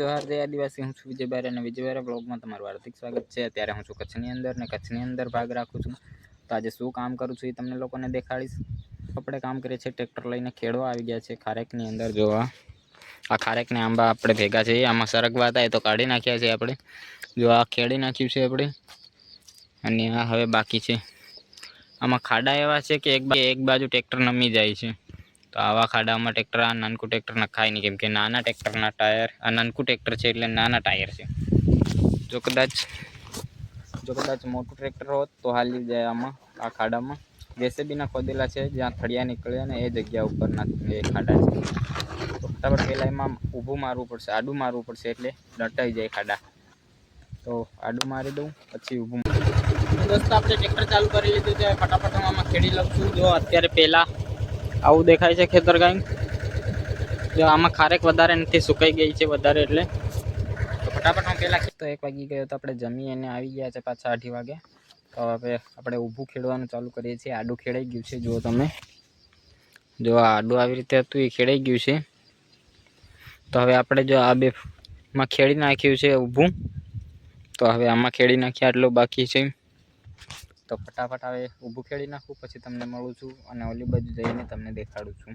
જોહાર જય આદિવાસી, હું છું વિજયભાઈ અને વિજયભાઈ બ્લોગમાં તમારું હાર્દિક સ્વાગત છે. અત્યારે હું છું કચ્છની અંદર ને કચ્છની અંદર ભાગ રાખું છું. તો આજે શું કામ કરું છું એ તમને લોકોને દેખાડીશ. આપણે કામ કરીએ છીએ ટ્રેક્ટર લઈને ખેડવા આવી ગયા છે ખારેકની અંદર જોવા આ. ખારેકને આંબા આપણે ભેગા છે આમાં સરગવા હતા એ તો કાઢી નાખ્યા છે આપણે. જો આ ખેડી નાખ્યું છે આપણે. અને આ હવે બાકી છે. આમાં ખાડા એવા છે કે એક એક બાજુ ટ્રેક્ટર નમી જાય છે. તો આવા ખાડામાં ટ્રેક્ટર આ નાનકું ટ્રેક્ટર નખાય નહીં. કેમ કે નાના ટ્રેક્ટરના ટાયર આ નાનકું ટ્રેક્ટર છે એટલે નાના ટાયર છે. જો કદાચ જો કદાચ મોટું ટ્રેક્ટર હોત તો હાલી જાય આમાં, આ ખાડામાં. જેસીબીના ખોદેલા છે, જ્યાં થળિયા નીકળ્યા ને એ જગ્યા ઉપરના એ ખાડા છે. તો ફટાફટ પહેલાં એમાં ઊભું મારવું પડશે, આડું મારવું પડશે એટલે દટાઈ જાય ખાડા. તો આડું મારી દઉં, પછી ઊભું દોસ્તો, આપણે ટ્રેક્ટર ચાલુ કરી લીધું છે, ફટાફટ હું આમાં ખેડી લઉં છું. જો અત્યારે પહેલાં આવું દેખાય છે ખેતર કાંઈ. જો આમાં ખારેક વધારે નથી, સુકાઈ ગઈ છે વધારે એટલે. ફટાફટ હું પહેલાં તો એક વાગી ગયો તો આપણે જમી અને આવી ગયા છે પાછા અઢી વાગે. તો હવે આપણે ઊભું ખેડવાનું ચાલુ કરીએ છીએ. આડું ખેડાઈ ગયું છે, જુઓ તમે. જો આ આડું આવી રીતે હતું, એ ખેડાઈ ગયું છે. તો હવે આપણે જો આ બે માં ખેડી નાખ્યું છે ઊભું. તો હવે આમાં ખેડી નાખ્યા આટલું બાકી છે. તો ફટાફટ હવે ઊભું ખેડી નાખું, પછી તમને મળું છું અને ઓલી બાજુ જઈને તમને દેખાડું છું.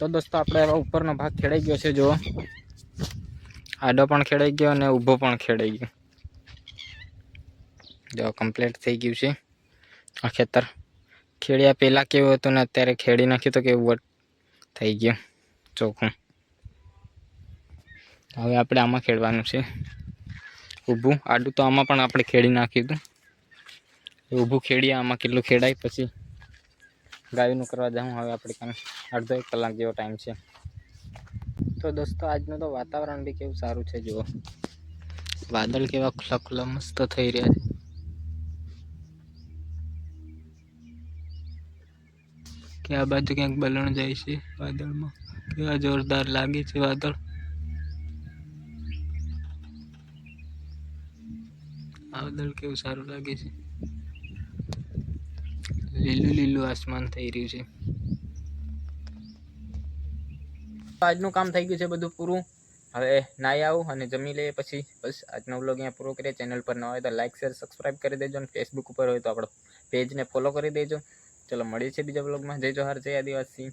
તો દોસ્તો આપણે ઉપરનો ભાગ ખેડાઈ ગયો છે જો આડો પણ ખેડાઈ ગયો અને ઊભો પણ ખેડાઈ ગયો. જો કમ્પ્લીટ થઈ ગયું છે. આ ખેતર ખેડ્યા પહેલાં કેવું હતું ને અત્યારે ખેડી નાખ્યું તો કેવું થઈ ગયું ચોખ્ખું. હવે આપણે આમાં ખેડવાનું છે. ઊભું, આડું તો આમાં પણ આપણે ખેડી નાખ્યું હતું. ઊભું ખેડીએ, આમાં કેટલું ખેડાય પછી ગાયનું કરવા જાઉં હવે આપણે કામ અડધો એક કલાક જેવો ટાઈમ છે. તો દોસ્તો, આજનું તો વાતાવરણ બી કેવું સારું છે, જુઓ. વાદળ કેવા ખુલ્લા ખુલ્લા મસ્ત થઈ રહ્યા છે. કે આ બાજુ ક્યાંક બલણ જાય છે વાદળમાં. કેવા જોરદાર લાગે છે વાદળ. વાદળ કેવું સારું લાગે છે. લીલું લીલું આસમાન થઈ રહ્યું છે. આજનું કામ થઈ ગયું છે બધું પૂરું. હવે નાઈ આવું અને જમી લઈએ પછી. બસ, આજનો વ્લોગ અહીંયા પૂરો કરીએ. ચેનલ પર ન હોય તો લાઈક શેર સબસ્ક્રાઈબ કરી દેજો અને ફેસબુક ઉપર હોય તો આપણો પેજને ફોલો કરી દેજો. ચલો, મળીએ છીએ બીજા વ્લોગમાં. જય જોહાર, જય આદિવાસી.